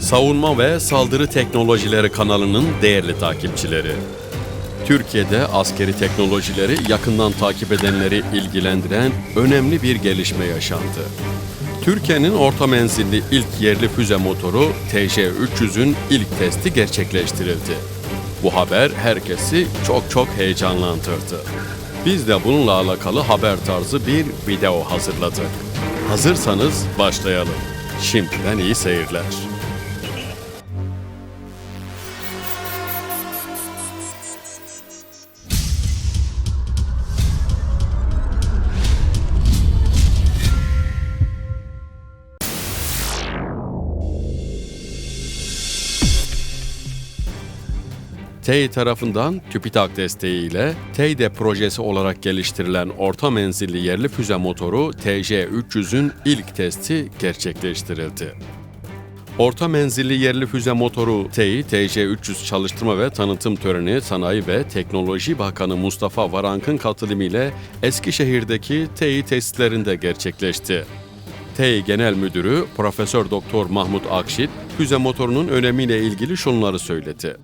Savunma ve Saldırı Teknolojileri kanalının değerli takipçileri. Türkiye'de askeri teknolojileri yakından takip edenleri ilgilendiren önemli bir gelişme yaşandı. Türkiye'nin orta menzilli ilk yerli füze motoru TJ-300'ün ilk testi gerçekleştirildi. Bu haber herkesi çok çok heyecanlandırdı. Biz de bununla alakalı haber tarzı bir video hazırladık. Hazırsanız başlayalım. Şimdiden iyi seyirler. TEİ tarafından TÜBİTAK desteğiyle TEİDE projesi olarak geliştirilen orta menzilli yerli füze motoru TJ-300'ün ilk testi gerçekleştirildi. Orta menzilli yerli füze motoru TEİ, TJ-300 çalıştırma ve tanıtım töreni Sanayi ve Teknoloji Bakanı Mustafa Varank'ın katılımıyla Eskişehir'deki TEİ testlerinde gerçekleşti. TEİ Genel Müdürü Profesör Doktor Mahmut Akşit, füze motorunun önemiyle ilgili şunları söyledi.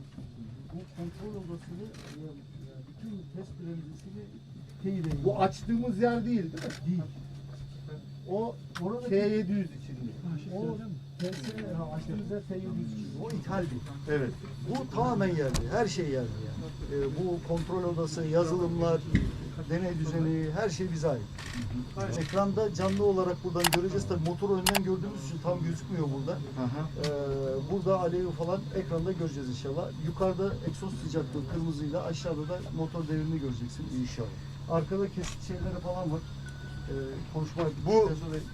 kontrol odasını e, bütün test premizesini teyit Bu açtığımız yer değil değil mi? Değil. O T700 içinde. O TS açtığımız yer T700 içinde. O ithaldi. Evet. Bu tamamen yerli. Her şey yerli yani. Ee, bu kontrol odası, yazılımlar, deney düzeni, her şey bize ait. Ekranda canlı olarak buradan göreceğiz. Tabii motoru önden gördüğümüz için tam gözükmüyor burada. Ee, burada alevi falan ekranda göreceğiz inşallah. Yukarıda egzoz sıcaklığı kırmızıyla aşağıda da motor devrini göreceksiniz. İnşallah. Arkada kesit şeyleri falan var. Ee, konuşma Bu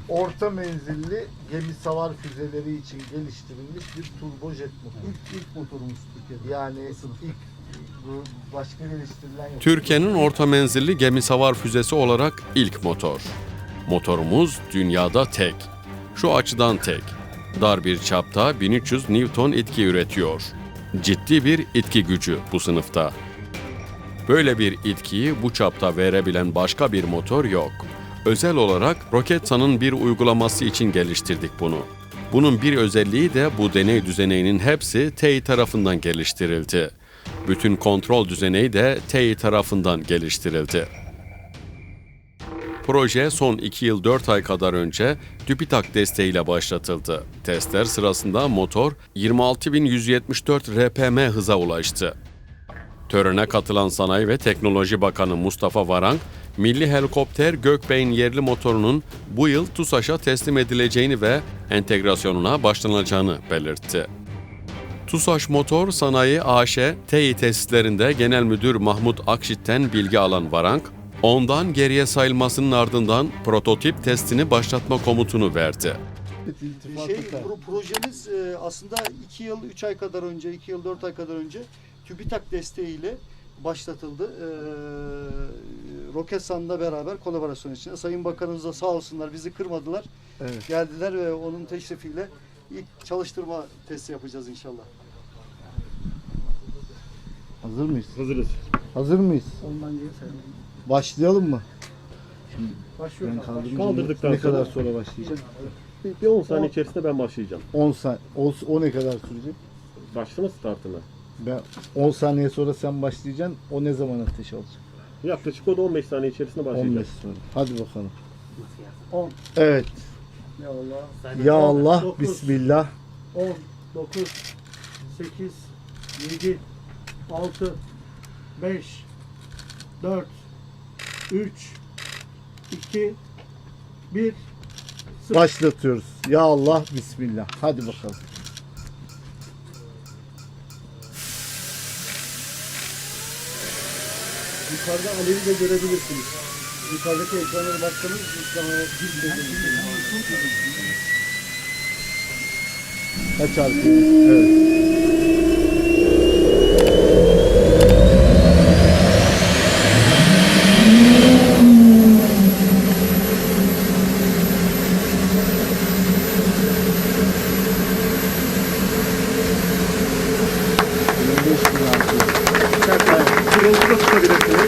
orta menzilli gemi savar füzeleri için geliştirilmiş bir turbojet motor. İlk, ilk motorumuz Türkiye'de. Yani ilk bu başka geliştirilen yok. Türkiye'nin orta menzilli gemi savar füzesi olarak ilk motor. Motorumuz dünyada tek. Şu açıdan tek. Dar bir çapta 1300 Newton itki üretiyor. Ciddi bir itki gücü bu sınıfta. Böyle bir itkiyi bu çapta verebilen başka bir motor yok. Özel olarak Roketsan'ın bir uygulaması için geliştirdik bunu. Bunun bir özelliği de bu deney düzeneğinin hepsi TEİ tarafından geliştirildi. Bütün kontrol düzeneği de TEİ tarafından geliştirildi. Proje son 2 yıl 4 ay kadar önce TÜBİTAK desteğiyle başlatıldı. Testler sırasında motor 26.174 RPM hıza ulaştı. Törene katılan Sanayi ve Teknoloji Bakanı Mustafa Varank, Milli Helikopter Gökbey'in yerli motorunun bu yıl TUSAŞ'a teslim edileceğini ve entegrasyonuna başlanacağını belirtti. TUSAŞ Motor Sanayi AŞ TEİ tesislerinde Genel Müdür Mahmut Akşit'ten bilgi alan Varank, ondan geriye sayılmasının ardından prototip testini başlatma komutunu verdi. Şey, pro- projemiz e, aslında 2 yıl 3 ay kadar önce, 2 yıl 4 ay kadar önce TÜBİTAK desteğiyle başlatıldı. E, Roketsan'la beraber kolaborasyon içinde. Sayın Bakanımız da sağ olsunlar bizi kırmadılar. Evet. Geldiler ve onun teşrifiyle ilk çalıştırma testi yapacağız inşallah. Hazır mıyız? Hazırız. Hazır mıyız? Ondan geri Başlayalım mı? Başlıyoruz. Ben Kaldırdıktan ne sonra- kadar sonra başlayacak? Bir, bir 10 saniye içerisinde ben başlayacağım. 10 saniye. O, o ne kadar sürecek? Başlama startına. Ben 10 saniye sonra sen başlayacaksın. O ne zaman ateş alacak? Yaklaşık o da 15 saniye içerisinde 15 başlayacak. sonra. Hadi bakalım. 10. Evet. Ya Allah. Ya Allah. Dokuz. Bismillah. 10, 9, 8, 7, 6, 5, 4, 3, 2, 1. Başlatıyoruz. Ya Allah. Bismillah. Hadi bakalım. Yukarıda alevi de görebilirsiniz. Yukarıdaki ekranlara baksanız ekrana Kaç artıyor? Evet. Kırmızı da tutabilirsiniz.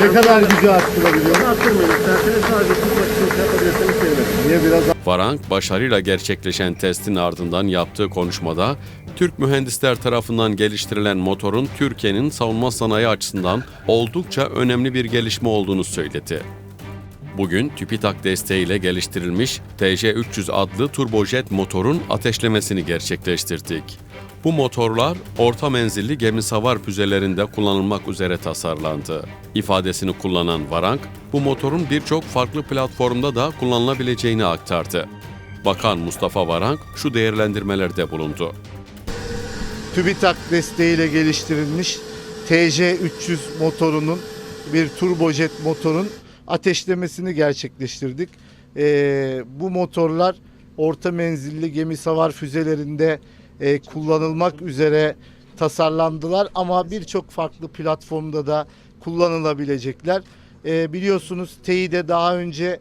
Ne kadar gücü arttırabiliyorum? Arttırmayın isterseniz sadece tutmak için şey yapabilirseniz sevinirim. Niye biraz Varank başarıyla gerçekleşen testin ardından yaptığı konuşmada Türk mühendisler tarafından geliştirilen motorun Türkiye'nin savunma sanayi açısından oldukça önemli bir gelişme olduğunu söyledi. Bugün TÜBİTAK desteğiyle geliştirilmiş TJ300 adlı turbojet motorun ateşlemesini gerçekleştirdik. Bu motorlar orta menzilli gemi savar füzelerinde kullanılmak üzere tasarlandı. İfadesini kullanan Varank, bu motorun birçok farklı platformda da kullanılabileceğini aktardı. Bakan Mustafa Varank şu değerlendirmelerde bulundu. TÜBİTAK desteğiyle geliştirilmiş TJ300 motorunun bir turbojet motorun ateşlemesini gerçekleştirdik. Ee, bu motorlar orta menzilli gemi savar füzelerinde e, kullanılmak üzere tasarlandılar ama birçok farklı platformda da kullanılabilecekler. Ee, biliyorsunuz TEİ'de daha önce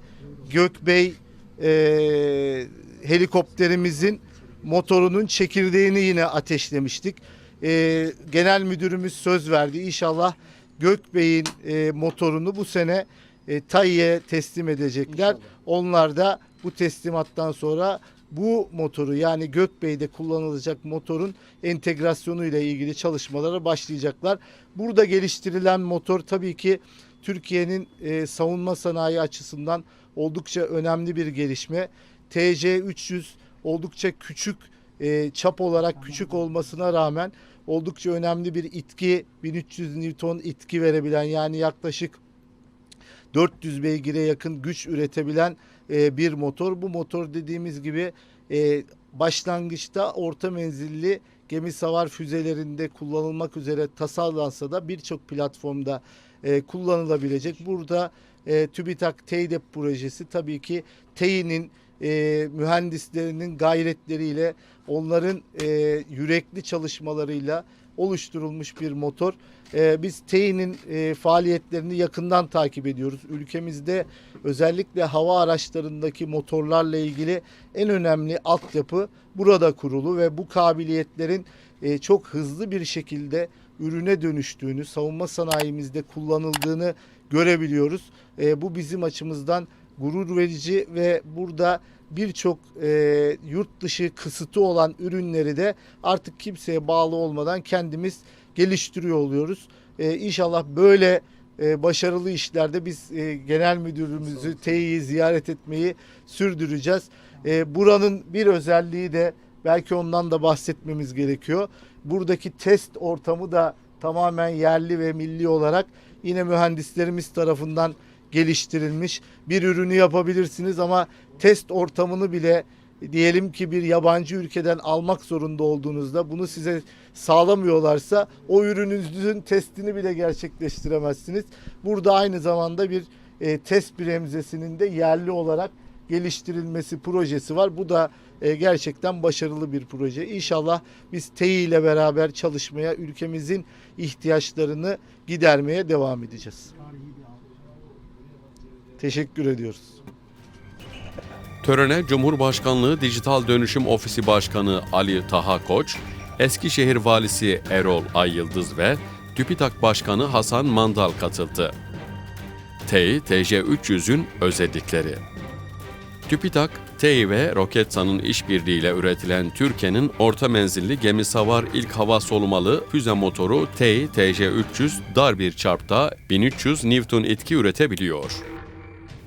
Gökbey e, helikopterimizin motorunun çekirdeğini yine ateşlemiştik. Ee, genel müdürümüz söz verdi. İnşallah Gökbey'in e, motorunu bu sene e, TAİ'ye teslim edecekler. Onlar da bu teslimattan sonra bu motoru yani Gökbey'de kullanılacak motorun entegrasyonu ile ilgili çalışmalara başlayacaklar. Burada geliştirilen motor tabii ki Türkiye'nin e, savunma sanayi açısından oldukça önemli bir gelişme. TC300 oldukça küçük e, çap olarak küçük olmasına rağmen oldukça önemli bir itki 1300 Newton itki verebilen yani yaklaşık 400 beygire yakın güç üretebilen e, bir motor. Bu motor dediğimiz gibi e, başlangıçta orta menzilli gemi savar füzelerinde kullanılmak üzere tasarlansa da birçok platformda e, kullanılabilecek. Burada e, TÜBİTAK TEİDEP projesi tabii ki TEİ'nin e, mühendislerinin gayretleriyle onların e, yürekli çalışmalarıyla oluşturulmuş bir motor. E, biz TEİ'nin e, faaliyetlerini yakından takip ediyoruz. Ülkemizde özellikle hava araçlarındaki motorlarla ilgili en önemli altyapı burada kurulu ve bu kabiliyetlerin e, çok hızlı bir şekilde ürüne dönüştüğünü, savunma sanayimizde kullanıldığını görebiliyoruz. E, bu bizim açımızdan gurur verici ve burada birçok e, yurt dışı kısıtı olan ürünleri de artık kimseye bağlı olmadan kendimiz geliştiriyor oluyoruz. E, inşallah böyle e, başarılı işlerde biz e, genel müdürümüzü TEİ'yi ziyaret etmeyi sürdüreceğiz. E, buranın bir özelliği de belki ondan da bahsetmemiz gerekiyor. Buradaki test ortamı da tamamen yerli ve milli olarak yine mühendislerimiz tarafından geliştirilmiş bir ürünü yapabilirsiniz ama test ortamını bile diyelim ki bir yabancı ülkeden almak zorunda olduğunuzda bunu size sağlamıyorlarsa o ürününüzün testini bile gerçekleştiremezsiniz. Burada aynı zamanda bir e, test bremzesinin de yerli olarak geliştirilmesi projesi var. Bu da e, gerçekten başarılı bir proje. İnşallah biz TEİ ile beraber çalışmaya, ülkemizin ihtiyaçlarını gidermeye devam edeceğiz. Teşekkür ediyoruz. Törene Cumhurbaşkanlığı Dijital Dönüşüm Ofisi Başkanı Ali Taha Koç, Eskişehir Valisi Erol Ayyıldız ve TÜBİTAK Başkanı Hasan Mandal katıldı. TEİ TJ300'ün özellikleri TÜBİTAK, TEİ ve Roketsan'ın işbirliğiyle üretilen Türkiye'nin orta menzilli gemi savar ilk hava solumalı füze motoru TEİ TJ300 dar bir çarpta 1300 Newton itki üretebiliyor.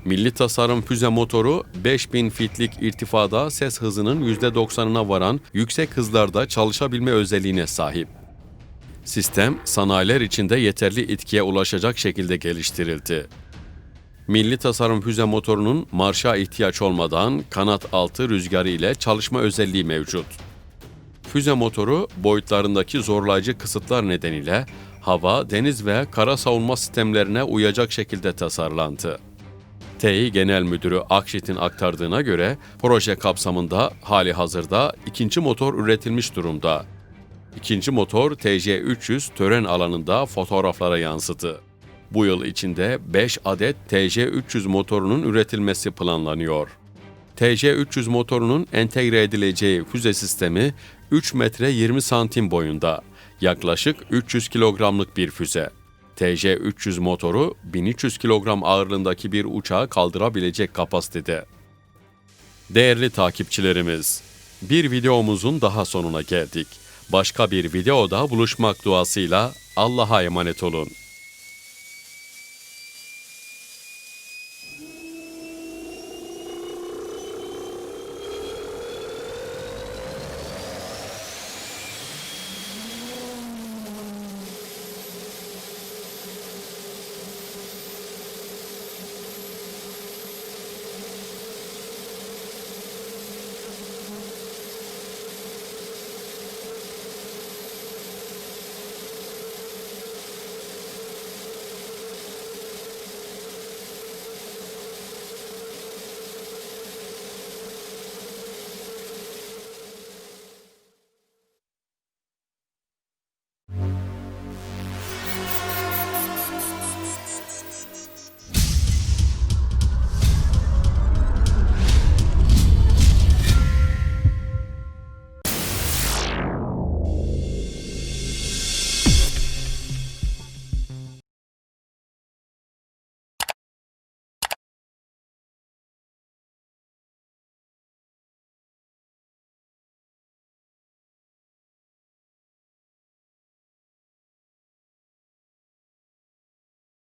Milli tasarım füze motoru 5000 fitlik irtifada ses hızının %90'ına varan yüksek hızlarda çalışabilme özelliğine sahip. Sistem sanayiler içinde yeterli itkiye ulaşacak şekilde geliştirildi. Milli tasarım füze motorunun marşa ihtiyaç olmadan kanat altı rüzgarı ile çalışma özelliği mevcut. Füze motoru boyutlarındaki zorlayıcı kısıtlar nedeniyle hava, deniz ve kara savunma sistemlerine uyacak şekilde tasarlandı. TEİ Genel Müdürü Akşit'in aktardığına göre proje kapsamında hali hazırda ikinci motor üretilmiş durumda. İkinci motor TC300 tören alanında fotoğraflara yansıdı. Bu yıl içinde 5 adet TC300 motorunun üretilmesi planlanıyor. TC300 motorunun entegre edileceği füze sistemi 3 metre 20 santim boyunda, yaklaşık 300 kilogramlık bir füze. TJ-300 motoru 1300 kilogram ağırlığındaki bir uçağı kaldırabilecek kapasitede. Değerli takipçilerimiz, bir videomuzun daha sonuna geldik. Başka bir videoda buluşmak duasıyla Allah'a emanet olun.